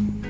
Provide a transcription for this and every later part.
เ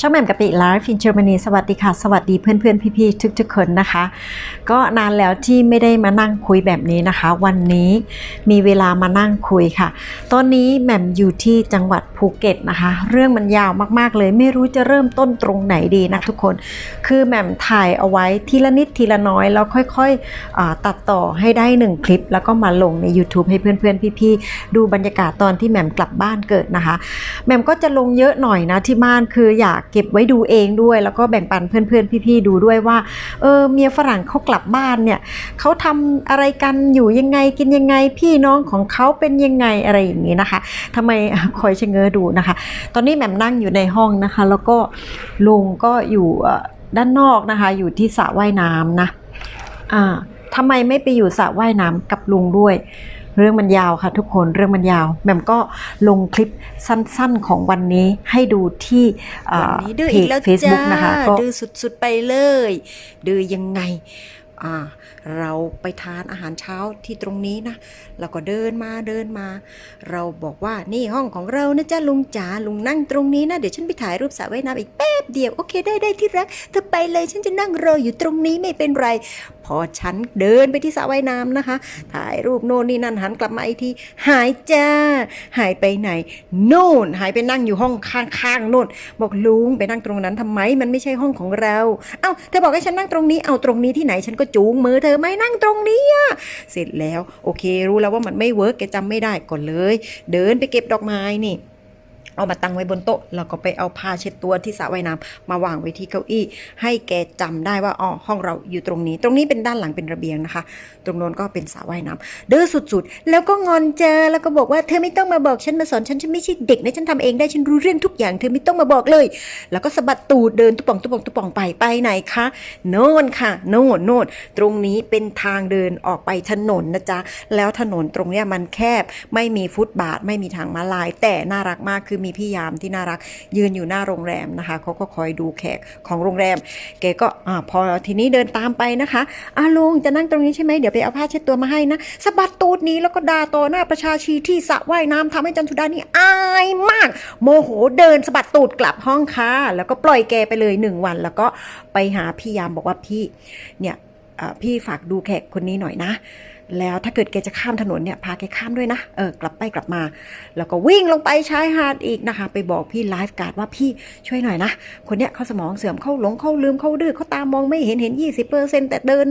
ช่องแหม่มกะปิไลฟ์ฟินเจอร์มนีสวัสดีค่ะ สวัสดีเพื่อนๆ พี่ๆ ทุกๆ คนนะคะ ก็นานแล้วที่ไม่ได้มานั่งคุยแบบนี้นะคะ วันนี้มีเวลามานั่งคุยค่ะ ตอนนี้แหม่มอยู่ที่จังหวัดภูเก็ตนะคะ เรื่องมันยาวมากๆเลยไม่รู้จะเริ่มต้นตรงไหนดีนะทุกคน คือแหม่มถ่ายเอาไว้ทีละนิดทีละน้อยแล้วค่อยๆตัดต่อให้ได้หนึ่งคลิป แล้วก็มาลงใน YouTube ให้เพื่อนๆ พี่ๆ ดูบรรยากาศตอนที่แหม่มกลับบ้านเกิดนะคะแหม่มก็จะลงเยอะหน่อยนะที่บ้านคืออยากเก็บไว้ดูเองด้วย แล้วก็แบ่งปันเพื่อนๆพี่ๆดูด้วยว่าเออเมียฝรั่งเขากลับบ้านเนี่ยเขาทำอะไรกันอยู่ยังไงกินยังไงพี่น้องของเขาเป็นยังไงอะไรอย่างนี้นะคะทำไมคอยชะเง้อดูนะคะ ตอนนี้แหม่มนั่งอยู่ในห้องนะคะ แล้วก็ลุงก็อยู่ด้านนอกนะคะ อยู่ที่สระว่ายน้ำนะอ่าทำไมไม่ไปอยู่สระว่ายน้ำกับลุงด้วย เรื่องมันยาวค่ะทุกคนเรื่องมันยาวแหม่มก็ลงคลิปสั้นๆของวันนี้ให้ดูที่อ่าวันนี้ดื้อเพอีจกแล้ว Facebook จ้านะคะก็ดื้อสุดๆไปเลยดื้อยังไงอ่าเราไปทานอาหารเช้าที่ตรงนี้นะแล้วก็เดินมาเดินมา เราบอกว่านี่ห้องของเรานะจ๊ะลุงจ๋าลุงนั่งตรงนี้นะเดี๋ยวฉันไปถ่ายรูปสระว่ายน้ำอีกแป๊บเดียวโอเคได้ได้ที่รักเธอไปเลยฉันจะนั่งรออยู่ตรงนี้ไม่เป็นไร พอฉันเดินไปที่สระว่ายน้ำนะคะ ถ่ายรูปโน่นนี่นั่นหันกลับมาอีกทีหายจ้า หายไปไหน โน่น หายไปนั่งอยู่ห้องข้างๆโน่น บอกลุงไปนั่งตรงนั้นทำไมมันไม่ใช่ห้องของเรา เอ้าเธอบอกให้ฉันนั่งตรงนี้เอาตรงนี้ที่ไหนฉันก็จูงมือเธอไม่นั่งตรงนี้อะเสร็จแล้ว โอเค รู้แล้วว่ามันไม่เวิร์กแกจำไม่ได้ก่อนเลย เดินไปเก็บดอกไม้นี่ เอามาตั้งไว้บนโต๊ะแล้วก็ไปเอาผ้าเช็ดตัวที่สระว่ายน้ำมาวางไว้ที่เก้าอี้ ให้แกจำได้ว่าอ๋อห้องเราอยู่ตรงนี้ ตรงนี้เป็นด้านหลังเป็นระเบียงนะคะ ตรงโน้นก็เป็นสระว่ายน้ำเด้อสุดๆ แล้วก็งอนเจอแล้วก็บอกว่าเธอไม่ต้องมาบอกฉันมาสอนฉันฉันไม่ใช่เด็กนะฉันทำเองได้ฉันรู้เรื่องทุกอย่างเธอไม่ต้องมาบอกเลย แล้วก็สะบัดตูดเดินตุป่องตุป่องตุป่องไปไปไหนคะโน่นค่ะโน่นโน่นตรงนี้เป็นทางเดินออกไปถนนนะจ๊ะแล้วถนนตรงเนี้ยมันแคบไม่มีฟุตบาทไม่มีทางม้าลาย แต่น่ารักมากคือมีพี่ยามที่น่ารัก ยืนอยู่หน้าโรงแรมนะคะเขาก็คอยดูแขกของโรงแรม แกก็อพอทีนี้เดินตามไปนะคะอาลุงจะนั่งตรงนี้ใช่ไหมเดี๋ยวไปเอาผ้าเช็ดตัวมาให้นะสะบัดตูดนี้แล้วก็ด่าต่อหน้าประชาชีที่สระว่ายน้ำทำให้จันทุดานี่อายมาก โมโหเดินสะบัดตูดกลับห้องค่ะแล้วก็ปล่อยแกไปเลยหนึ่งวัน แล้วก็ไปหาพี่ยามบอกว่าพี่เนี่ยพี่ฝากดูแขกคนนี้หน่อยนะ แล้วถ้าเกิดแกจะข้ามถนนเนี่ยพาแกข้ามด้วยนะเออกลับไปกลับมา แล้วก็วิ่งลงไปชายหาดอีกนะคะ ไปบอกพี่ไลฟ์การ์ดว่าพี่ช่วยหน่อยนะ คนเนี้ยเขาสมองเสื่อมเขาหลงเขาลืมเขาดื้อเขาตามองไม่เห็นเห็น 20%แต่เดิน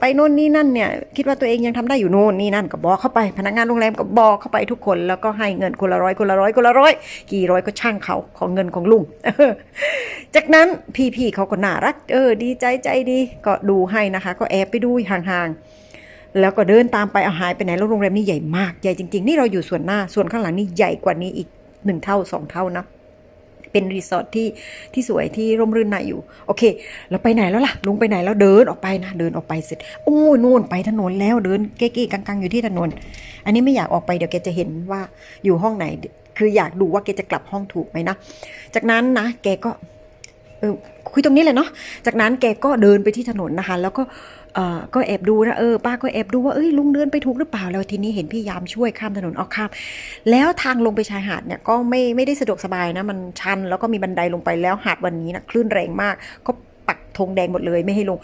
ไปโน่นนี่นั่นเนี่ยคิดว่าตัวเองยังทำได้อยู่โน่นนี่นั่นก็บอกเข้าไปพนักงานโรงแรมก็บอกเข้าไปทุกคน แล้วก็ให้เงินคนละร้อยคนละร้อยคนละร้อยกี่ร้อยก็ช่างเขาของเงินของลุงจากนั้นพี่ๆเขาก็น่ารักเออดีใจใจดีก็ดูให้นะคะ ก็แอบไปดูห่างๆ แล้วก็เดินตามไปเอาหายไปไหนแล้วโรงแรมนี่ใหญ่มากใหญ่จริง ๆ นี่เราอยู่ส่วนหน้าส่วนข้างหลังนี่ใหญ่กว่านี้อีกหนึ่งเท่าสองเท่านะเป็นรีสอร์ทที่ที่สวยที่ร่มรื่นน่าอยู่ โอเค เราไปไหนแล้วล่ะ ลุงไปไหนแล้วเดินออกไปนะ เดินออกไปเสร็จโอ้ยนู่นไปถนนแล้วเดินเก๊ๆกังๆอยู่ที่ถนน อันนี้ไม่อยากออกไปเดี๋ยวแกจะเห็นว่าอยู่ห้องไหน คืออยากดูว่าแกจะกลับห้องถูกไหมนะจากนั้นนะแกก็เออคุยตรงนี้เลยเนาะจากนั้นแกก็เดินไปที่ถนนนะคะ แล้วก็ ก็แอบดูนะเออป้าก็แอบดูว่าเอ้ยลุงเดินไปถูกหรือเปล่าแล้วทีนี้เห็นพี่ยามช่วยข้ามถนนเอาข้าม แล้วทางลงไปชายหาดเนี่ยก็ไม่ไม่ได้สะดวกสบายนะมันชัน แล้วก็มีบันไดลงไปแล้วหาดวันนี้นะคลื่นแรงมาก ก็ปักธงแดงหมดเลยไม่ให้ลง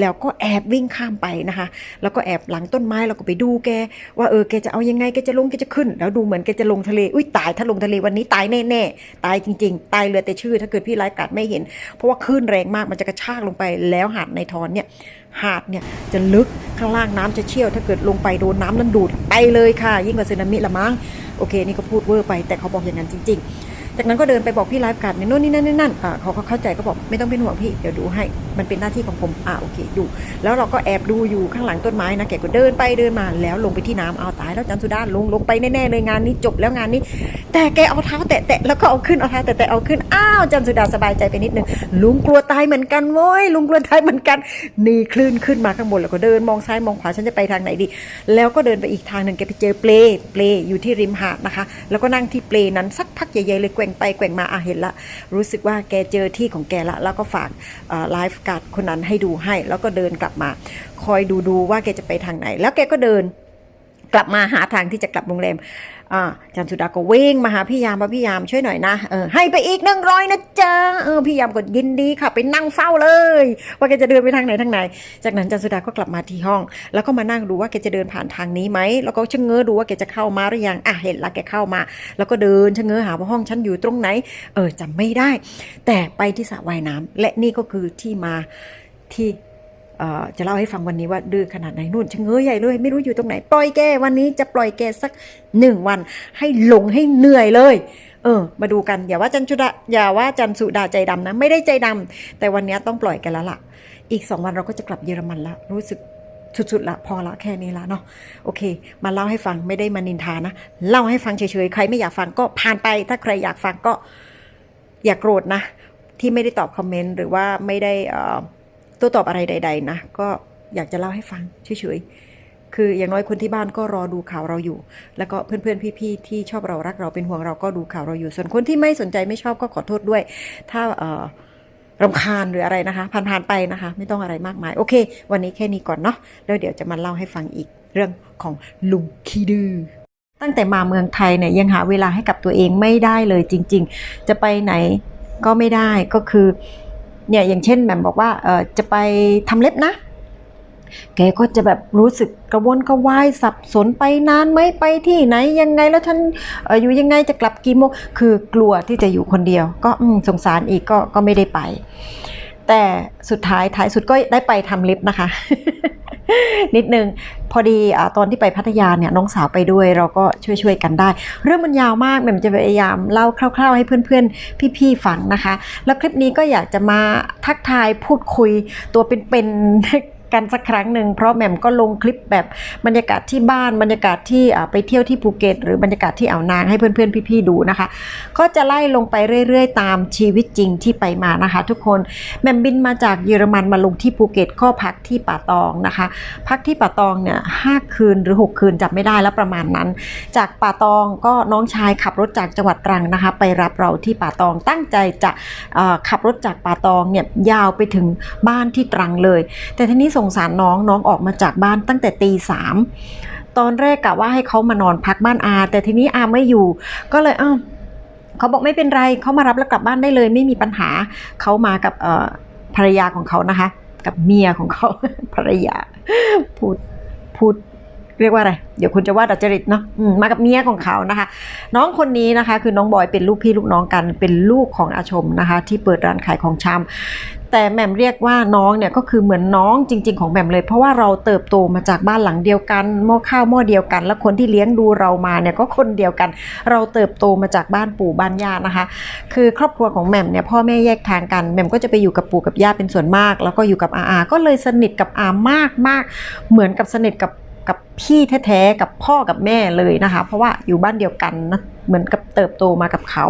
แล้วก็แอบวิ่งข้ามไปนะคะ แล้วก็แอบหลังต้นไม้แล้วก็ไปดูแก ว่าเออแกจะเอายังไงแกจะลงแกจะขึ้น แล้วดูเหมือนแกจะลงทะเล อุ้ยตายถ้าลงทะเลวันนี้ตายแน่ๆ ตายจริง ๆ ตายเหลือแต่ชื่อ ถ้าเกิดพี่ไร้กัดไม่เห็น เพราะว่าคลื่นแรงมากมันจะกระชากลงไปแล้วหาดในทอนเนี่ยหาดเนี่ยจะลึกข้างล่างน้ำจะเชี่ยว ถ้าเกิดลงไปโดนน้ำนั้นดูดไปเลยค่ะ ยิ่งกว่าสึนามิละมั้งโอเค นี่ก็พูดเวอร์ไปแต่เขาบอกอย่างนั้นจริง ๆ จากนั้นก็เดินไปบอกพี่ไลฟ์การ์ดในโน่นนี่นั่นนี่นั่นอ่าเขาเข้าใจก็บอกไม่ต้องเป็นห่วงพี่เดี๋ยวดูให้มันเป็นหน้าที่ของผมอ่าโอเคดู แล้วเราก็แอบดูอยู่ข้างหลังต้นไม้นะแกก็เดินไปเดินมาแล้วลงไปที่น้ำเอาตายแล้วจันสุดาลงลงไปแน่ๆเลยงานนี้จบแล้วงานนี้ แต่แกเอาเท้าแตะๆแล้วก็เอาขึ้นเอาเท้าแตะๆเอาขึ้นอ้าวจันสุดาสบายใจไปนิดนึงลุงกลัวตายเหมือนกันโว้ยลุงกลัวตายเหมือนกันนี่คลื่นขึ้นมาข้างบนแล้วก็เดินมองซ้ายมองขวาฉันจะไปทางไหนดี แล้วก็เดินไปอีกทางหนึ่งแกไปเจอเปลเปลอยู่ที่ริมหาดนะคะ แล้วก็นั่งที่เปลนั้นสักพักใหญ่ๆเลยแกวงไปแกว่งมาอะเห็นละ รู้สึกว่าแกเจอที่ของแกละ แล้วก็ฝากไลฟ์การ์ดคนนั้นให้ดูให้ แล้วก็เดินกลับมา คอยดูดูว่าแกจะไปทางไหน แล้วแกก็เดินกลับมาหาทางที่จะกลับโรงแรม อ่าจันสุดาก็วิ่งมาหาพี่ยามว่าพี่ยามช่วยหน่อยนะเออให้ไปอีกหนึ่งร้อยนะจ๊ะเออพี่ยามก็ยินดีค่ะไปนั่งเฝ้าเลย ว่าแกจะเดินไปทางไหนทางไหน จากนั้นจันสุดาก็กลับมาที่ห้อง แล้วก็มานั่งดูว่าแกจะเดินผ่านทางนี้ไหมแล้วก็ชะเง้อดูว่าแกจะเข้ามาหรือยังอะเห็นละแกเข้ามา แล้วก็เดินชะเง้อหาว่าห้องฉันอยู่ตรงไหน เออจำไม่ได้ แต่ไปที่สระว่ายน้ำและนี่ก็คือที่มาที่ จะเล่าให้ฟังวันนี้ว่าดื้อขนาดไหนนู่นชะเง้อใหญ่เลยไม่รู้อยู่ตรงไหน ปล่อยแกวันนี้จะปล่อยแกสักหนึ่งวัน ให้หลงให้เหนื่อยเลย เออ มาดูกันอย่าว่าจันชุดาอย่าว่าจันสุดาใจดำนะ ไม่ได้ใจดำแต่วันนี้ต้องปล่อยกันแล้วล่ะ อีกสองวันเราก็จะกลับเยอรมันละรู้สึกสุดๆละพอละแค่นี้ละเนาะโอเค มาเล่าให้ฟังไม่ได้มานินทานะ เล่าให้ฟังเฉยๆ ใครไม่อยากฟังก็ผ่านไป ถ้าใครอยากฟังก็อย่ากโกรธนะ ที่ไม่ได้ตอบคอมเมนต์หรือว่าไม่ได้อ่อ โตัวตอบอะไรใด ๆ นะ ก็อยากจะเล่าให้ฟังเฉยๆคืออย่างน้อยคนที่บ้านก็รอดูข่าวเราอยู่ แล้วก็เพื่อนๆพี่ๆที่ชอบเรารักเราเป็นห่วงเราก็ดูข่าวเราอยู่ ส่วนคนที่ไม่สนใจไม่ชอบก็ขอโทษด้วย ถ้าเอ่อรำคาญหรืออะไรนะคะ ผ่านๆไปนะคะ ไม่ต้องอะไรมากมาย โอเค วันนี้แค่นี้ก่อนเนาะแล้วเดี๋ยวจะมาเล่าให้ฟังอีกเรื่องของลุงคีดือตั้งแต่มาเมืองไทยเนี่ยยังหาเวลาให้กับตัวเองไม่ได้เลยจริง ๆ จะไปไหนก็ไม่ได้ก็คือ เนี่ยอย่างเช่นแหม่มบอกว่าเออจะไปทำเล็บนะ แกก็จะแบบรู้สึกกระวนกระวายสับสนไปนานไหมไปที่ไหนยังไงแล้วฉันเอออยู่ยังไงจะกลับกี่โมงคือกลัวที่จะอยู่คนเดียว ก็สงสารอีกก็ก็ไม่ได้ไป แต่สุดท้ายท้ายสุดก็ได้ไปทำเล็บนะคะ นิดนึงพอดีอตอนที่ไปพัทยาเนี่ยน้องสาวไปด้วยเราก็ช่วยๆกันได้ เรื่องมันยาวมากแหม่มจะพยายามเล่าคร่าว ๆ ให้เพื่อนๆพี่ๆฟังนะคะ แล้วคลิปนี้ก็อยากจะมาทักทายพูดคุยตัวเป็นๆ กันสักครั้งหนึ่งเพราะแหม่มก็ลงคลิปแบบบรรยากาศที่บ้านบรรยากาศที่ไปเที่ยวที่ภูเก็ต หรือบรรยากาศที่อ่าวนางให้เพื่อนๆพี่ๆดูนะคะ ก็จะไล่ลงไปเรื่อยๆ ตามชีวิตจริงที่ไปมานะคะ ทุกคนแหม่มบินมาจากเยอรมันมาลงที่ภูเก็ตก็พักที่ป่าตองนะคะ พักที่ป่าตองเนี่ยห้าคืนหรือ 6 คืนจำไม่ได้แล้วประมาณนั้น จากป่าตองก็น้องชายขับรถจากจังหวัดตรังนะคะ ไปรับเราที่ป่าตองตั้งใจจะขับรถจากป่าตองเนี่ยยาวไปถึงบ้านที่ตรังเลย แต่ทีนี้สงสารน้องน้องออกมาจากบ้านตั้งแต่ตีสามตอนแรกกะว่าให้เขามานอนพักบ้านอา แต่ทีนี้อาไม่อยู่ ก็เลยเอ้าเขาบอกไม่เป็นไรเขามารับแล้วกลับบ้านได้เลย ไม่มีปัญหาเขามากับเภรรยาของเขานะคะ กับเมียของเขาภรรยาพูดพูด เรียกว่าอะไร เดี๋ยวคุณจะว่าดัจจริตเนาะมากับเมียของเขานะคะ น้องคนนี้นะคะ คือน้องบอยเป็นลูกพี่ลูกน้องกัน เป็นลูกของอาชมนะคะ ที่เปิดร้านขายของชำแต่แหม่มเรียกว่าน้องเนี่ยก็คือเหมือนน้องจริง ๆ ของแหม่มเลย เพราะว่าเราเติบโตมาจากบ้านหลังเดียวกันหม้อข้าวหม้อเดียวกัน แล้วคนที่เลี้ยงดูเรามาเนี่ยก็คนเดียวกัน เราเติบโตมาจากบ้านปู่บ้านย่านะคะ คือครอบครัวของแหม่มเนี่ยพ่อแม่แยกทางกันแหม่มก็จะไปอยู่กับปู่กับย่าเป็นส่วนมาก แล้วก็อยู่กับอาอาก็เลยสนิทกับอามากมากเหมือนกับสนิทกับ กับพี่แท้ๆกับพ่อกับแม่เลยนะคะ เพราะว่าอยู่บ้านเดียวกันนะเหมือนกับเติบโตมากับเขา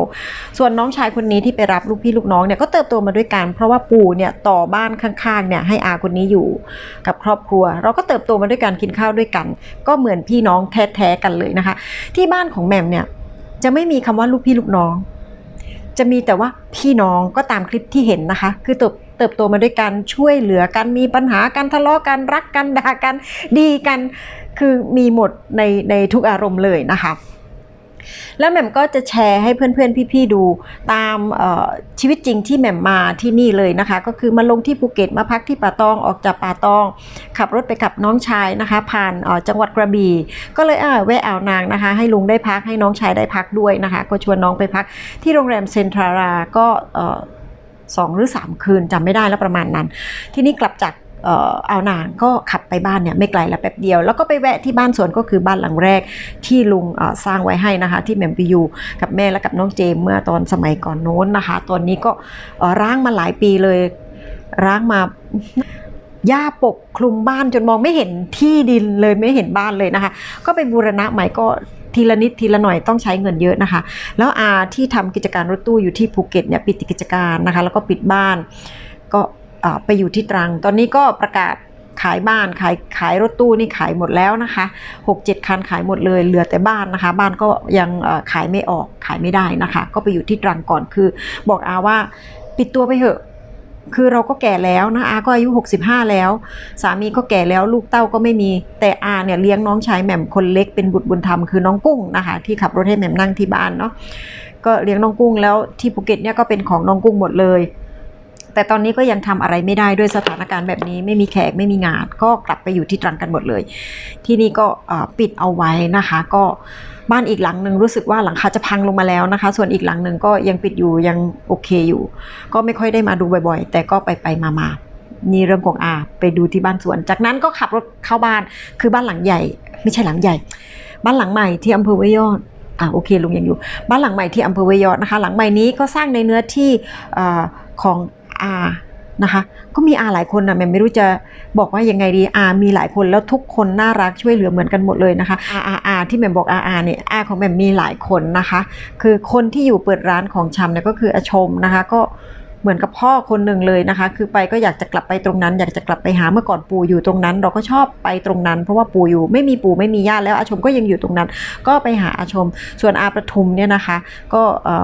ส่วนน้องชายคนนี้ที่ไปรับลูกพี่ลูกน้องเนี่ยก็เติบโตมาด้วยกัน เพราะว่าปู่เนี่ยต่อบ้านข้างๆเนี่ยให้อาคนนี้อยู่กับครอบครัว เราก็เติบโตมาด้วยกันกินข้าวด้วยกัน ก็เหมือนพี่น้องแท้ๆกันเลยนะคะ ที่บ้านของแหม่มเนี่ยจะไม่มีคำว่าลูกพี่ลูกน้อง จะมีแต่ว่าพี่น้องก็ตามคลิปที่เห็นนะคะ คือเติบ เติบโตมาด้วยกันช่วยเหลือกันมีปัญหากันทะเลาะกันรักกันด่ากันดีกัน คือมีหมดในในทุกอารมณ์เลยนะคะแล้วแหม่มก็จะแชร์ให้เพื่อนๆ พี่ๆ ดูตามชีวิตจริงที่แหม่มมาที่นี่เลยนะคะ ก็คือมาลงที่ภูเก็ตมาพักที่ป่าตองออกจากป่าตอง ขับรถไปกับน้องชายนะคะ ผ่านจังหวัดกระบี่ก็เลยอ่าแวะอ่าวนางนะคะ ให้ลุงได้พักให้น้องชายได้พักด้วยนะคะ ก็ชวนน้องไปพักที่โรงแรมเซนทราราก็ สองหรือสามคืนจำไม่ได้แล้วประมาณนั้น ที่นี่กลับจากเอ่ออ่านางก็ขับไปบ้านเนี่ยไม่ไกลละแป๊บเดียว แล้วก็ไปแวะที่บ้านสวนก็คือบ้านหลังแรกที่ลุงสร้างไว้ให้นะคะ ที่แหม่มไปอยู่กับแม่และกับน้องเจมเมื่อตอนสมัยก่อนโน้นนะคะ ตอนนี้ก็ร้างมาหลายปีเลยร้างมาหญ้าปกคลุมบ้านจนมองไม่เห็นที่ดินเลยไม่เห็นบ้านเลยนะคะ ก็ไปบูรณะใหม่ก็ ทีละนิดทีละหน่อยต้องใช้เงินเยอะนะคะ แล้วอาที่ทำกิจการรถตู้อยู่ที่ภูเก็ตเนี่ยปิดกิจการนะคะ แล้วก็ปิดบ้าน ก็ไปอยู่ที่ตรัง ตอนนี้ก็ประกาศขายบ้านขายขายรถตู้นี่ขายหมดแล้วนะคะหกเจ็ดคันขายหมดเลยเหลือแต่บ้านนะคะ บ้านก็ยังขายไม่ออกขายไม่ได้นะคะ ก็ไปอยู่ที่ตรังก่อนคือ บอกอาว่าปิดตัวไปเถอะ คือเราก็แก่แล้วนะอาก็อายุ 65 แล้ว สามีก็แก่แล้วลูกเต้าก็ไม่มี แต่อาเนี่ยเลี้ยงน้องชายแหม่มคนเล็กเป็นบุตรบุญธรรมคือน้องกุ้งนะคะ ที่ขับรถให้แหม่มนั่งที่บ้านเนาะก็เลี้ยงน้องกุ้งแล้วที่ภูเก็ตเนี่ยก็เป็นของน้องกุ้งหมดเลย แต่ตอนนี้ก็ยังทำอะไรไม่ได้ด้วยสถานการณ์แบบนี้ ไม่มีแขกไม่มีงาน ก็กลับไปอยู่ที่ตรังกันหมดเลย ที่นี่ก็ปิดเอาไว้นะคะ ก็บ้านอีกหลังหนึ่งรู้สึกว่าหลังคาจะพังลงมาแล้วนะคะ ส่วนอีกหลังหนึ่งก็ยังปิดอยู่ยังโอเคอยู่ ก็ไม่ค่อยได้มาดูบ่อยๆ แต่ก็ไปไปมามานี่เรื่องของอาไปดูที่บ้านสวน จากนั้นก็ขับรถเข้าบ้านคือบ้านหลังใหญ่ ไม่ใช่หลังใหญ่ บ้านหลังใหม่ที่อำเภอเวยอดอ่าโอเคลุงยังอยู่ บ้านหลังใหม่ที่อำเภอเวยอดนะคะ หลังใหม่นี้ก็สร้างในเนื้อที่อของ อานะคะก็มีอาหลายคนนะแม่ไม่รู้จะบอกว่ายังไงดีอามีหลายคนแล้วทุกคนน่ารักช่วยเหลือเหมือนกันหมดเลยนะคะอาอาอาที่แม่บอกอาอาเนี่ยอาของแม่มีหลายคนนะคะ คือคนที่อยู่เปิดร้านของชำเนี่ยก็คืออาชมนะคะก็ เหมือนกับพ่อคนหนึ่งเลยนะคะ คือไปก็อยากจะกลับไปตรงนั้น อยากจะกลับไปหาเมื่อก่อนปู่อยู่ตรงนั้น เราก็ชอบไปตรงนั้น เพราะว่าปู่อยู่ไม่มีปู่ไม่มีย่าแล้วอาชมก็ยังอยู่ตรงนั้น ก็ไปหาอาชม ส่วนอาประทุมเนี่ยนะคะ ก็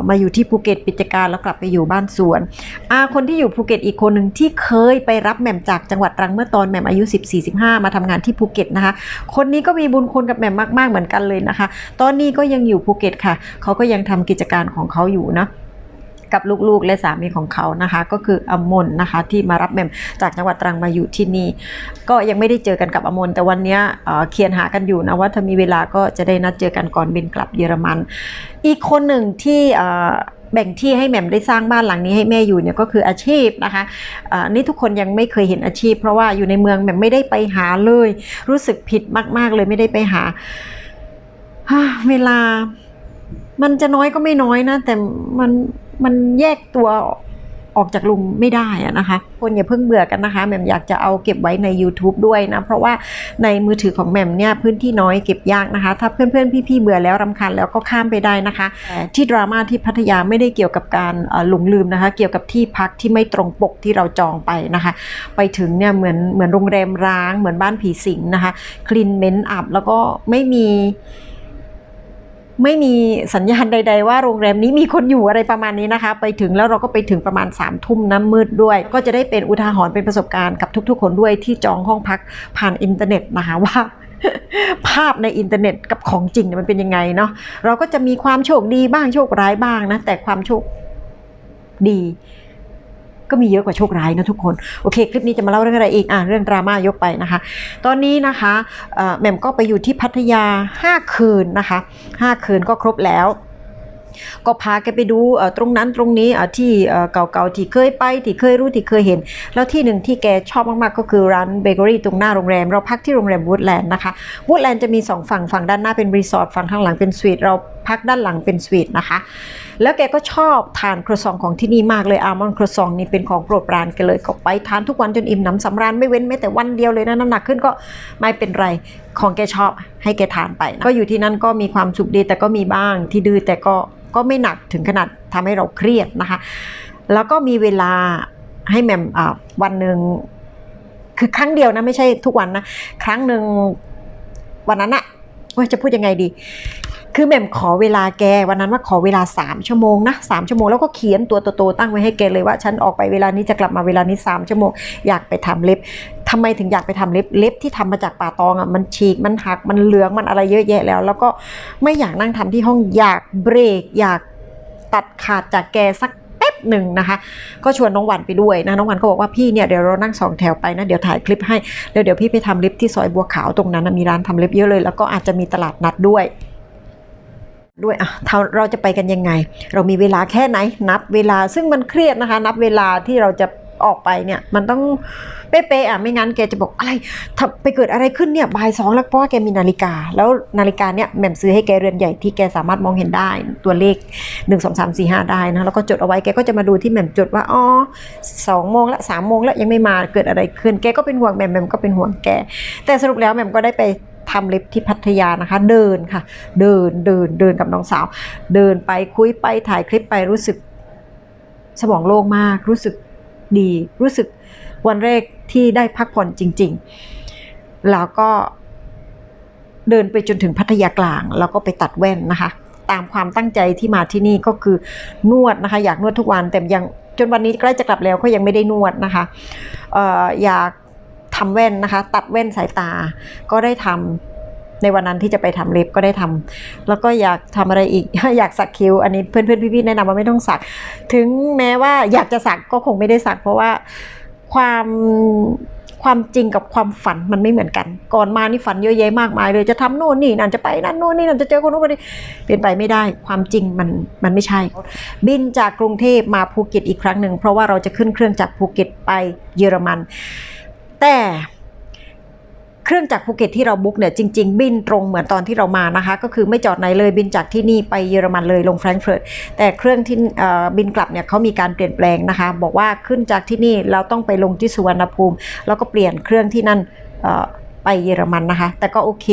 มาอยู่ที่ภูเก็ตปิจการแล้วกลับไปอยู่บ้านสวนอาคนที่อยู่ภูเก็ตอีกคนหนึ่งที่เคยไปรับแหม่มจากจังหวัดตรังเมื่อตอนแหม่มอายุ 14-15 มาทำงานที่ภูเก็ตนะคะ คนนี้ก็มีบุญคุณกับแหม่มมาก ๆเหมือนกันเลยนะคะ ตอนนี้ก็ยังอยู่ภูเก็ตค่ะ เขาก็ยังทำกิจการของเขาอยู่นะ กับลูกๆและสามีของเขานะคะ ก็คืออมนนะคะที่มารับแหม่มจากจังหวัดตรังมาอยู่ที่นี่ ก็ยังไม่ได้เจอกันกับอมนแต่วันนี้เคียนหากันอยู่นะว่าถ้ามีเวลาก็จะได้นัดเจอกันก่อนบินกลับเยอรมัน อีกคนหนึ่งที่แบ่งที่ให้แหม่มได้สร้างบ้านหลังนี้ให้แม่อยู่เนี่ยก็คืออาชีพนะคะอ่านี่ทุกคนยังไม่เคยเห็นอาชีพ เพราะว่าอยู่ในเมืองแหม่มไม่ได้ไปหาเลย รู้สึกผิดมาก ๆ เลยไม่ได้ไปหา เวลา มันจะน้อยก็ไม่น้อยนะ แต่มัน มันแยกตัวออกจากลุงไม่ได้อะนะคะ คนอย่าเพิ่งเบื่อกันนะคะแหม่มอยากจะเอาเก็บไว้ใน YouTube ด้วยนะ เพราะว่าในมือถือของแหม่มเนี่ยพื้นที่น้อยเก็บยากนะคะ ถ้าเพื่อนๆ พี่ๆ เบื่อแล้วรำคาญแล้วก็ข้ามไปได้นะคะ ที่ดราม่าที่พัทยาไม่ได้เกี่ยวกับการหลงลืมนะคะ เกี่ยวกับที่พักที่ไม่ตรงปกที่เราจองไปนะคะ ไปถึงเนี่ยเหมือนเหมือนโรงแรมร้าง เหมือนบ้านผีสิงนะคะ คลีนเมนอับแล้วก็ไม่มี ไม่มีสัญญาณใด ๆ ว่าโรงแรมนี้มีคนอยู่อะไรประมาณนี้นะคะ ไปถึงแล้วเราก็ไปถึงประมาณ3ามทุ่มน้ำมืดด้วย ก็จะได้เป็นอุทาหรณ์เป็นประสบการณ์กับทุก ๆ คนด้วยที่จองห้องพักผ่านอินเทอร์เน็ตนะคะว่าภาพในอินเทอร์เน็ตกับของจริงมันเป็นยังไงเนาะเราก็จะมีความโชคดีบ้างโชคร้ายบ้างนะแต่ความโชคดี ก็มีเยอะกว่าโชคร้ายนะทุกคน โอเค คลิปนี้จะมาเล่าเรื่องอะไรอีกอะเรื่องดราม่ายกไปนะคะ ตอนนี้นะคะแหม่มก็ไปอยู่ที่พัทยา 5 คืนนะคะ 5 คืนก็ครบแล้วก็พาแกไปดูตรงนั้นตรงนี้ที่เอ่อเก่าๆที่เคยไปที่เคยรู้ที่เคยเห็น แล้วที่หนึ่งที่แกชอบมากๆก็คือร้านเบเกอรี่ตรงหน้าโรงแรม เราพักที่โรงแรมวูดแลนด์นะคะวูดแลนด์จะมีสองฝั่งฝั่งด้านหน้าเป็นรีสอร์ทฝั่งข้างหลังเป็นสวีทเรา พักด้านหลังเป็นสวีทนะคะ แล้วแกก็ชอบทานครัวซองของที่นี่มากเลยอัลมอนด์ครัวซองนี่เป็นของโปรดปรานแกันเลยก็ไปทานทุกวันจนอิ่มหนำสำราญไม่เว้นแม้แต่วันเดียวเลยนะน้ำหนักขึ้นก็ไม่เป็นไรของแกชอบให้แกทานไปนะก็อยู่ที่นั่นก็มีความสุขดีแต่ก็มีบ้างที่ดื้อแต่ก็ก็ไม่หนักถึงขนาดทำให้เราเครียดนะคะ แล้วก็มีเวลาให้แมมวันหนึ่งคือครั้งเดียวนะไม่ใช่ทุกวันนะ ครั้งหนึ่งวันนั้นอะว่าจะพูดยังไงดี คือแหม่มขอเวลาแกวันนั้นว่าขอเวลา 3 ชั่วโมงนะสามชั่วโมงแล้วก็เขียนตัวโตๆตั้งไว้ให้แกเลยว่าฉันออกไปเวลานี้จะกลับมาเวลานี้ 3 ชั่วโมงอยากไปทำเล็บทำไมถึงอยากไปทำเล็บเล็บที่ทำมาจากป่าตองอะมันฉีกมันหักมันเหลืองมันอะไรเยอะแยะแล้ว แล้วก็ไม่อยากนั่งทำที่ห้องอยากเบรก อยากตัดขาดจากแกสักแป๊บหนึ่งนะคะ ก็ชวนน้องวันไปด้วยนะ น้องวันก็บอกว่าพี่เนี่ยเดี๋ยวเรานั่งสองแถวไปนะ เดี๋ยวถ่ายคลิปให้ แล้วเดี๋ยวพี่ไปทำเล็บที่ซอยบัวขาวตรงนั้นนะมีร้านทำเล็บเยอะเลย แล้วก็อาจจะมีตลาดนัดด้วย ด้วยอะเราเราจะไปกันยังไง เรามีเวลาแค่ไหน นับเวลาซึ่งมันเครียดนะคะ นับเวลาที่เราจะออกไปเนี่ยมันต้องเป๊ะๆอะไม่งั้นแกจะบอกอะไรไปเกิดอะไรขึ้นเนี่ยบ่ายสองแล้วเพราะว่าแกมีนาฬิกา แล้วนาฬิกาเนี่ยแหม่มซื้อให้แกเรือนใหญ่ที่แกสามารถมองเห็นได้ตัวเลข 1 2 3 4 5 ได้นะแล้วก็จดเอาไว้แกก็จะมาดูที่แหม่มจดว่าอ๋อสองโมงละสามโมงละยังไม่มาเกิดอะไรขึ้น แกก็เป็นห่วงแหม่มแหม่มก็เป็นห่วงแก แต่สรุปแล้วแหม่มก็ได้ไป ทำเล็บที่พัทยานะคะ เดินค่ะ เดินเดินเดินกับน้องสาว เดินไปคุยไปถ่ายคลิปไปรู้สึกสมองโล่งมาก รู้สึกดี รู้สึกวันแรกที่ได้พักผ่อนจริง ๆ แล้วก็เดินไปจนถึงพัทยากลาง แล้วก็ไปตัดแว่นนะคะ ตามความตั้งใจที่มาที่นี่ก็คือนวดนะคะ อยากนวดทุกวันแต่ยังจนวันนี้ใกล้จะกลับแล้วก็ยังไม่ได้นวดนะคะอออยาก ทำแว่นนะคะ ตัดแว่นสายตาก็ได้ทำในวันนั้นที่จะไปทำเล็บก็ได้ทำแล้วก็อยากทำอะไรอีก อยากสักคิ้ว อันนี้เพื่อนๆพี่ๆแนะนำว่าไม่ต้องสัก ถึงแม้ว่าอยากจะสักก็คงไม่ได้สัก เพราะว่าความความจริงกับความฝันมันไม่เหมือนกัน ก่อนมานี่ฝันเยอะแยะมากมายเลยจะทำโน่นนี่นั่นจะไปนั่นโน่นนี่นั่นจะเจอคนโน้นคนนี้เป็นไปไม่ได้ ความจริงมันมันไม่ใช่ บินจากกรุงเทพมาภูเก็ตอีกครั้งหนึ่งเพราะว่าเราจะขึ้นเครื่องจากภูเก็ตไปเยอรมัน แต่เครื่องจากภูเก็ตที่เราบุ๊กเนี่ยจริง ๆ บินตรงเหมือนตอนที่เรามานะคะ ก็คือไม่จอดไหนเลยบินจากที่นี่ไปเยอรมันเลยลงแฟรงก์เฟิร์ตแต่เครื่องที่บินกลับเนี่ยเขามีการเปลี่ยนแปลงนะคะ บอกว่าขึ้นจากที่นี่เราต้องไปลงที่สุวรรณภูมิ แล้วก็เปลี่ยนเครื่องที่นั่น ไปเยอรมันนะคะ แต่ก็โอเค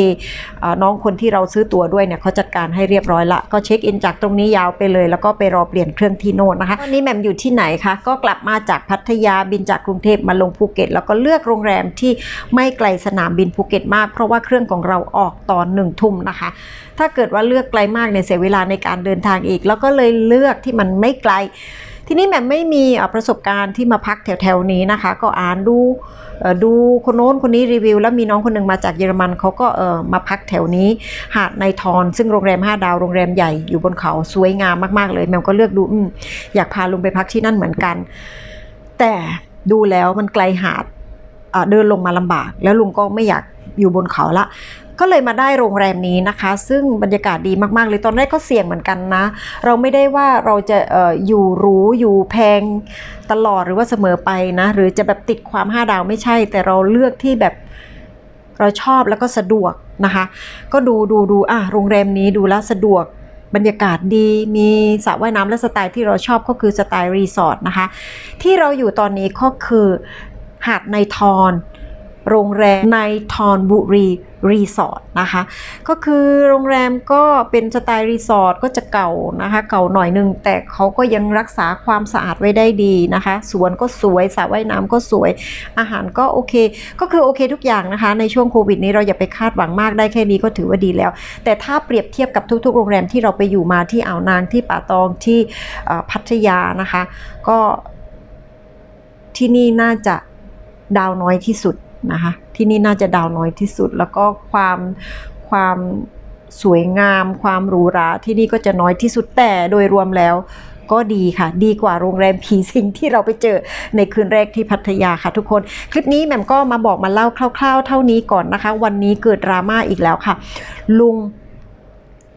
ออน้องคนที่เราซื้อตั๋วด้วยเนี่ยเขาจัดการให้เรียบร้อยละ ก็เช็คอินจากตรงนี้ยาวไปเลย แล้วก็ไปรอเปลี่ยนเครื่องที่โน่นนะคะวันนี้แหม่มอยู่ที่ไหนคะก็กลับมาจากพัทยาบินจากกรุงเทพมาลงภูเก็ต แล้วก็เลือกโรงแรมที่ไม่ไกลสนามบินภูเก็ตมาก เพราะว่าเครื่องของเราออกตอนหนึ่งทุ่มนะคะ ถ้าเกิดว่าเลือกไกลมากเนี่ยเสียเวลาในการเดินทางอีก แล้วก็เลยเลือกที่มันไม่ไกล ทีนี้แหม่มไม่มีประสบการณ์ที่มาพักแถวๆนี้นะคะ ก็อ่านดูดูคนโน้นคนนี้รีวิว แล้วมีน้องคนหนึ่งมาจากเยอรมันเขาก็เออมาพักแถวนี้ หาดในทอนซึ่งโรงแรม 5 ดาวโรงแรมใหญ่อยู่บนเขาสวยงามมากๆเลยแหม่มก็เลือกดูออยากพาลุงไปพักที่นั่นเหมือนกัน แต่ดูแล้วมันไกลหาดเอ่อเดินลงมาลำบาก แล้วลุงก็ไม่อยาก อยู่บนเขาละก็เลยมาได้โรงแรมนี้นะคะ ซึ่งบรรยากาศดีมากๆเลยตอนแรกก็เสี่ยงเหมือนกันนะ เราไม่ได้ว่าเราจะอออยู่หรูอยู่แพงตลอดหรือว่าเสมอไปนะ หรือจะแบบติดความห้าดาวไม่ใช่ แต่เราเลือกที่แบบเราชอบแล้วก็สะดวกนะคะ ก็ดูดูดูอะโรงแรมนี้ดูแลสะดวกบรรยากาศดีมีสระว่ายน้ำและสไตล์ที่เราชอบก็คือสไตล์รีสอร์ทนะคะ ที่เราอยู่ตอนนี้ก็คือหาดในทอน โรงแรมในทอนบุรีรีสอร์ทนะคะ ก็คือโรงแรมก็เป็นสไตล์รีสอร์ทก็จะเก่านะคะ เก่าหน่อยนึง แต่เขาก็ยังรักษาความสะอาดไว้ได้ดีนะคะ สวนก็สวยสระว่ายน้ำก็สวย อาหารก็โอเค ก็คือโอเคทุกอย่างนะคะ ในช่วงโควิดนี้เราอย่าไปคาดหวังมากได้แค่นี้ก็ถือว่าดีแล้ว แต่ถ้าเปรียบเทียบกับทุกๆ โรงแรมที่เราไปอยู่มาที่อ่าวนางที่ป่าตองที่พัทยานะคะ ก็ที่นี่น่าจะดาวน้อยที่สุด นะคะ ที่นี่น่าจะดาวน้อยที่สุด แล้วก็ความความสวยงาม ความหรูหราที่นี่ก็จะน้อยที่สุดแต่โดยรวมแล้วก็ดีค่ะ ดีกว่าโรงแรมผีสิงที่เราไปเจอในคืนแรกที่พัทยาค่ะทุกคน คลิปนี้แหม่มก็มาบอกมาเล่าคร่าว ๆ เท่านี้ก่อนนะคะ วันนี้เกิดดราม่าอีกแล้วค่ะ ลุง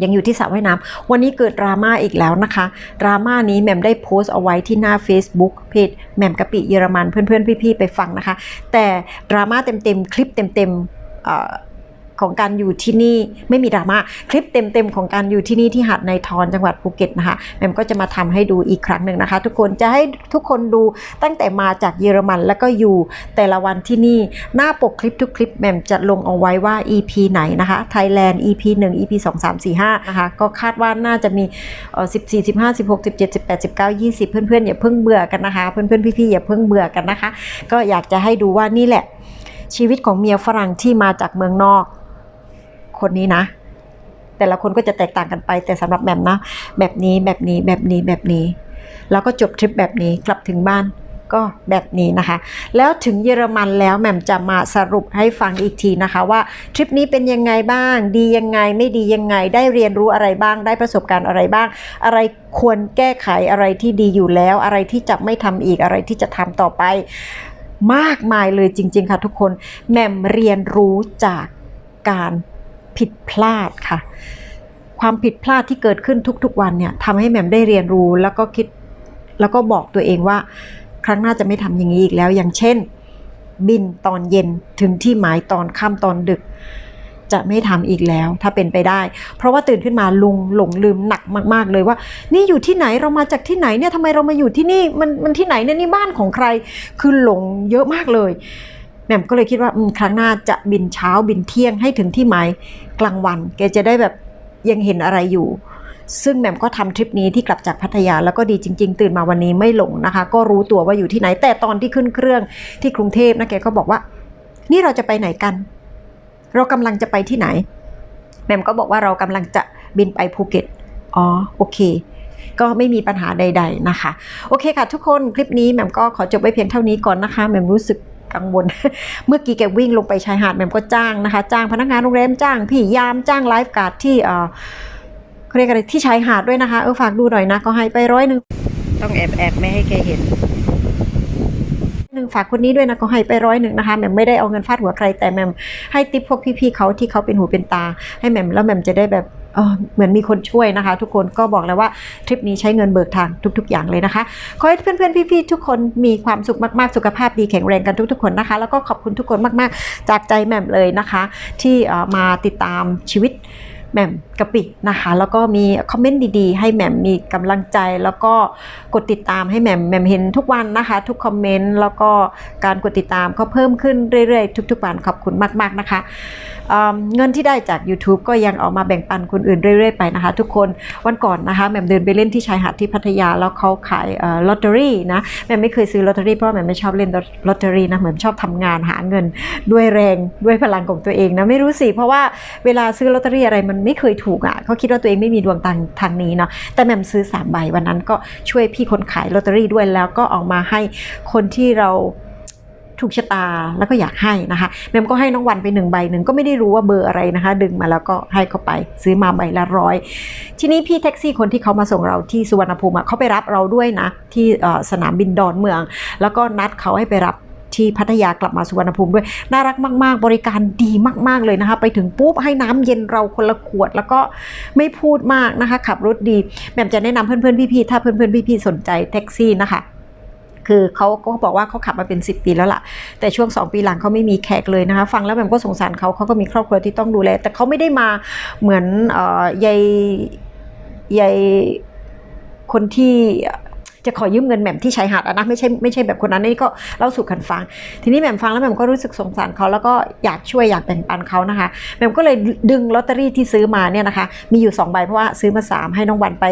ยังอยู่ที่สระว่ายน้ำวันนี้เกิดดราม่าอีกแล้วนะคะ ดราม่านี้แหม่มได้โพสต์เอาไว้ที่หน้า Facebook เพจแหม่มกะปิเยอรมันเพื่อนๆ พี่ๆ ไปฟังนะคะ แต่ดราม่าเต็มๆ คลิปเต็มๆ ของการอยู่ที่นี่ไม่มีดราม่าคลิปเต็มๆของการอยู่ที่นี่ที่หาดในทอนจังหวัดภูเก็ตนะคะแหม่มก็จะมาทำให้ดูอีกครั้งหนึ่งนะคะ ทุกคนจะให้ทุกคนดูตั้งแต่มาจากเยอรมันแล้วก็อยู่แต่ละวันที่นี่หน้าปกคลิปทุกคลิปแหม่มจะลงเอาไว้ว่า EP ไหนนะคะ Thailand EP 1 EP 2 3 4 5นะคะก็คาดว่าน่าจะมีเอ่อ14 15 16 17 18 19 20 เพื่อนๆอย่าเพิ่งเบื่อกันนะคะ เพื่อนๆพี่ๆอย่าเพิ่งเบื่อกันนะคะ ก็อยากจะให้ดูว่านี่แหละชีวิตของเมียฝรั่งที่มาจากเมืองนอก คนนี้นะ แต่ละคนก็จะแตกต่างกันไป แต่สำหรับแหม่มนะแบบนี้แบบนี้แบบนี้แบบนี้แล้วก็จบทริปแบบนี้กลับถึงบ้านก็แบบนี้นะคะ แล้วถึงเยอรมันแล้วแหม่มจะมาสรุปให้ฟังอีกทีนะคะว่าทริปนี้เป็นยังไงบ้าง ดียังไงไม่ดียังไง ได้เรียนรู้อะไรบ้าง ได้ประสบการณ์อะไรบ้าง อะไรควรแก้ไขอะไรที่ดีอยู่แล้ว อะไรที่จะไม่ทำอีกอะไรที่จะทำต่อไป มากมายเลยจริง ๆ ค่ะทุกคนแหม่มเรียนรู้จากการ ผิดพลาดค่ะ ความผิดพลาดที่เกิดขึ้นทุกๆวันเนี่ยทำให้แหม่มได้เรียนรู้แล้วก็คิดแล้วก็บอกตัวเองว่า ครั้งหน้าจะไม่ทำอย่างนี้อีกแล้ว อย่างเช่น บินตอนเย็นถึงที่หมายตอนค่ำตอนดึก จะไม่ทำอีกแล้ว ถ้าเป็นไปได้ เพราะว่าตื่นขึ้นมาลุงหลงลืมหนักมาก ๆ เลยว่า นี่อยู่ที่ไหนเรามาจากที่ไหนเนี่ยทำไมเรามาอยู่ที่นี่มันมันที่ไหนเนี่ยนี่บ้านของใคร คือหลงเยอะมากเลย แหม่มก็เลยคิดว่าครั้งหน้าจะบินเช้าบินเที่ยงให้ถึงที่หมายกลางวัน แกจะได้แบบยังเห็นอะไรอยู่ ซึ่งแหม่มก็ทำทริปนี้ที่กลับจากพัทยาแล้วก็ดีจริง ๆ ตื่นมาวันนี้ไม่หลงนะคะ ก็รู้ตัวว่าอยู่ที่ไหนแต่ตอนที่ขึ้นเครื่องที่กรุงเทพนะแกก็บอกว่า นี่เราจะไปไหนกัน เรากำลังจะไปที่ไหนแหม่มก็บอกว่าเรากำลังจะบินไปภูเก็ตอ๋อโอเคก็ไม่มีปัญหาใด ๆนะคะ โอเคค่ะทุกคนคลิปนี้แหม่มก็ขอจบไว้เพียงเท่านี้ก่อนนะคะแหม่มรู้สึก กังวล เมื่อกี้แกวิ่งลงไปชายหาดแหม่มก็จ้างนะคะ จ้างพนักงานโรงแรมจ้างพี่ยามจ้างไลฟ์การ์ดที่เอ่อเขาเรียกอะไรที่ชายหาดด้วยนะคะเออฝากดูหน่อยนะก็ให้ไปร้อยหนึ่งต้องแอบแอบไม่ให้แกเห็นหนึ่งฝากคนนี้ด้วยนะก็ให้ไปร้อยหนึ่งนะคะแหม่มไม่ได้เอาเงินฟาดหัวใครแต่แหม่มให้ติปพวกพี่ๆเขาที่เขาเป็นหูเป็นตา ให้แหม่มแล้วแหม่มจะได้แบบ เหมือนมีคนช่วยนะคะ ทุกคนก็บอกแล้วว่าทริปนี้ใช้เงินเบิกทางทุก ๆ อย่างเลยนะคะ ขอให้เพื่อนๆพี่ๆทุกคนมีความสุขมากๆสุขภาพดีแข็งแรงกันทุกๆคนนะคะ แล้วก็ขอบคุณทุกคนมากๆ จากใจแหม่มเลยนะคะ ที่มาติดตามชีวิต แหม่มกะปินะคะ แล้วก็มีคอมเมนต์ดีๆ ให้แหม่มมีกำลังใจ แล้วก็กดติดตามให้แหม่มแหม่มเห็นทุกวันนะคะ ทุกคอมเมนต์แล้วก็การกดติดตามก็เพิ่มขึ้นเรื่อยๆ ทุกๆวันขอบคุณมากๆนะคะเเงินที่ได้จาก YouTube ก็ยังเอามาแบ่งปันคนอื่นเรื่อยๆไปนะคะ ทุกคนวันก่อนนะคะแหม่มเดินไปเล่นที่ชายหาดที่พัทยาแล้วเขาขายลอตเตอรี่นะแหม่มไม่เคยซื้อลอตเตอรี่เพราะแหม่มไม่ชอบเล่นลอตเตอรี่นะแหม่มชอบทำงานหาเงินด้วยแรงด้วยพลังของตัวเองนะไม่รู้สิเพราะว่าเวลาซื้อลอตเตอรี่อะไรมันไม่เคยถูกอะเขาคิดว่าตัวเองไม่มีดวงทางทางนี้เนาะแต่แหม่มซื้อสามใบวันนั้นก็ช่วยพี่คนขายลอตเตอรี่ด้วยแล้วก็เอามาให้คนที่เราถูกชะตาแล้วก็อยากให้นะคะแมมก็ให้น้องวันไปหนึ่งใบหนึ่งก็ไม่ได้รู้ว่าเบอร์อะไรนะคะ ดึงมาแล้วก็ให้เขาไปซื้อมาใบละร้อยทีนี้พี่แท็กซี่คนที่เขามาส่งเราที่สุวรรณภูมิเขาไปรับเราด้วยนะที่สนามบินดอนเมือง แล้วก็นัดเขาให้ไปรับ ที่พัทยากลับมาสุวรรณภูมิด้วย น่ารักมาก ๆ บริการดีมาก ๆ เลยนะคะ ไปถึงปุ๊บให้น้ำเย็นเราคนละขวด แล้วก็ไม่พูดมากนะคะ ขับรถดีแหม่มจะแนะนำเพื่อน ๆ พี่ ๆ ถ้าเพื่อน ๆ พี่ ๆ สนใจแท็กซี่นะคะคือเขาก็บอกว่าเขาขับมาเป็น 10 ปีแล้วล่ะ แต่ช่วง 2 ปีหลังเขาไม่มีแขกเลยนะคะ ฟังแล้วแหม่มก็สงสารเขาเขาก็มีครอบครัวที่ต้องดูแล แต่เขาไม่ได้มาเหมือนออยายยายคนที่ จะขอยืมเงินแหม่มที่ชายหาดอะนะไม่ใช่ไม่ใช่แบบคนนั้นนี่ก็เล่าสู่กันฟัง ทีนี้แหม่มฟังแล้วแหม่มก็รู้สึกสงสารเขาแล้วก็อยากช่วยอยากแบ่งปันเขานะคะแหม่มก็เลยดึงลอตเตอรี่ที่ซื้อมาเนี่ยนะคะ มีอยู่2ใบเพราะว่าซื้อมา3ให้น้องวันไป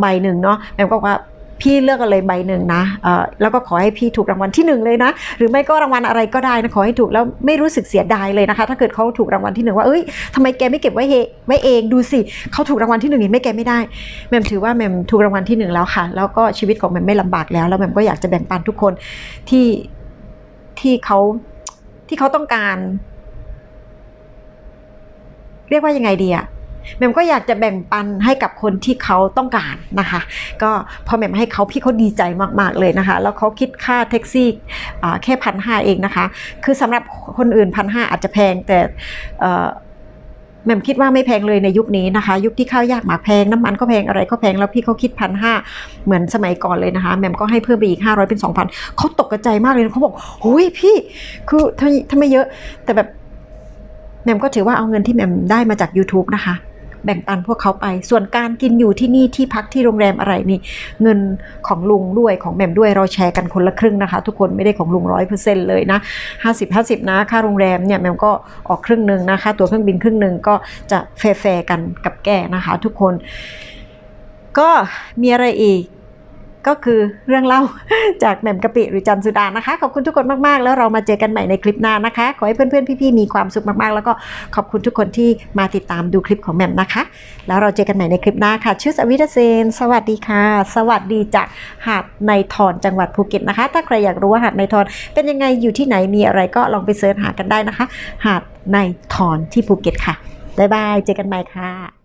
ใบหนึ่งเนาะแหม่มก็ว่า พี่เลือกกันเลยใบหนึ่งนะเออแล้วก็ขอให้พี่ถูกรางวัลที่หนึ่งเลยนะ หรือไม่ก็รางวัลอะไรก็ได้นะขอให้ถูกแล้วไม่รู้สึกเสียดายเลยนะคะ ถ้าเกิดเขาถูกรางวัลที่หนึ่งว่าเอ้ยทำไมแกไม่เก็บไว้เฮไว้เองดูสิเขาถูกรางวัลที่หนึ่งเห็นไม่แกไม่ได้แหม่มถือว่าแหม่มถูกรางวัลที่หนึ่งแล้วค่ะ แล้วก็ชีวิตของแหม่มไม่ลำบากแล้วแล้วแหม่มก็อยากจะแบ่งปันทุกคนที่ที่เขาที่เขาต้องการ เรียกว่ายังไงดีอะ แหม่มก็อยากจะแบ่งปันให้กับคนที่เขาต้องการนะคะ ก็พอแหม่มให้เขาพี่เขาดีใจมากๆเลยนะคะ แล้วเขาคิดค่าแท็กซี่แค่พันห้าเองนะคะ คือสำหรับคนอื่นพันห้าอาจจะแพงแต่แหม่มคิดว่าไม่แพงเลยในยุคนี้นะคะ ยุคที่ข้าวยากหมากแพงน้ำมันก็แพงอะไรก็แพงแล้วพี่เขาคิดพันห้าเหมือนสมัยก่อนเลยนะคะแหม่มก็ให้เพิ่มไปอีกห้าร้อยเป็นสองพันเขาตกกระใจมากเลยเขาบอกโอ้ยพี่คือทำไมทำไมเยอะแต่แบบแหม่มก็ถือว่าเอาเงินที่แหม่มได้มาจาก YouTube นะคะ แบ่งปันพวกเขาไป ส่วนการกินอยู่ที่นี่ที่พักที่โรงแรมอะไรนี่ เงินของลุงด้วยของแหม่มด้วยเราแชร์กันคนละครึ่งนะคะ ทุกคนไม่ได้ของลุงร้อยเปอร์เซ็นต์เลยนะห้าสิบห้าสิบนะค่าโรงแรมเนี่ยแหม่มก็ออกครึ่งหนึ่งนะคะ ตัวเครื่องบินครึ่งหนึ่งก็จะแฟร์กันกับแกนะคะ ทุกคน ก็มีอะไรอีก ก็คือเรื่องเล่าจากแหม่มกะปิหรือจันสุดานะคะ ขอบคุณทุกคนมาก ๆ แล้วเรามาเจอกันใหม่ในคลิปหน้านะคะ ขอให้เพื่อนๆ พี่ๆ มีความสุขมากๆ แล้วก็ขอบคุณทุกคนที่มาติดตามดูคลิปของแหม่มนะคะ แล้วเราเจอกันใหม่ในคลิปหน้าค่ะ ชื่อสวิตเซน สวัสดีค่ะ สวัสดีจากหาดในทอนจังหวัดภูเก็ตนะคะ ถ้าใครอยากรู้ว่าหาดในทอนเป็นยังไงอยู่ที่ไหนมีอะไรก็ลองไปเสิร์ชหากันได้นะคะ หาดในทอนที่ภูเก็ตค่ะบ๊ายบายเจอกันใหม่ค่ะ